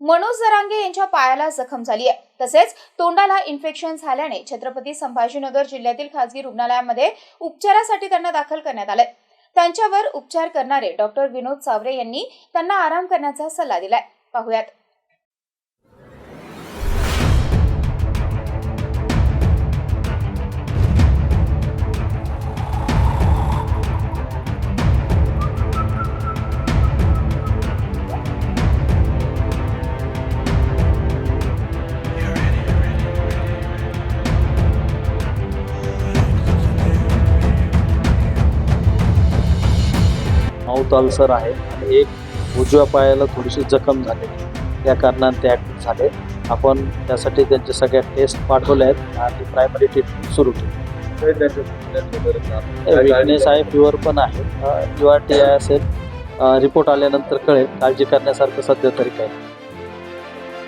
मनोज जरांगे यांच्या पायाला जखम झाली आहे. तसेच तोंडाला इन्फेक्शन झाल्याने छत्रपती संभाजीनगर जिल्ह्यातील खासगी रुग्णालयामध्ये उपचारासाठी त्यांना दाखल करण्यात आलंय. त्यांच्यावर उपचार करणारे डॉक्टर विनोद चावरे यांनी त्यांना आराम करण्याचा सल्ला दिलाय. पाहुयात. माउथ अल्सर आहे आणि एक उजव्या पायाला थोडीशी जखम झाली. त्या कारणाने ते ॲडमिट झाले. आपण त्यासाठी त्यांच्या सगळ्या टेस्ट पाठवल्या आहेत आणि प्रायमरी ट्रीटमेंट सुरू केली. विकनेस आहे फिवर पण आहे. यू आर टी आय असेल रिपोर्ट आल्यानंतर कळेल. काळजी करण्यासारखं सध्या तरी काही.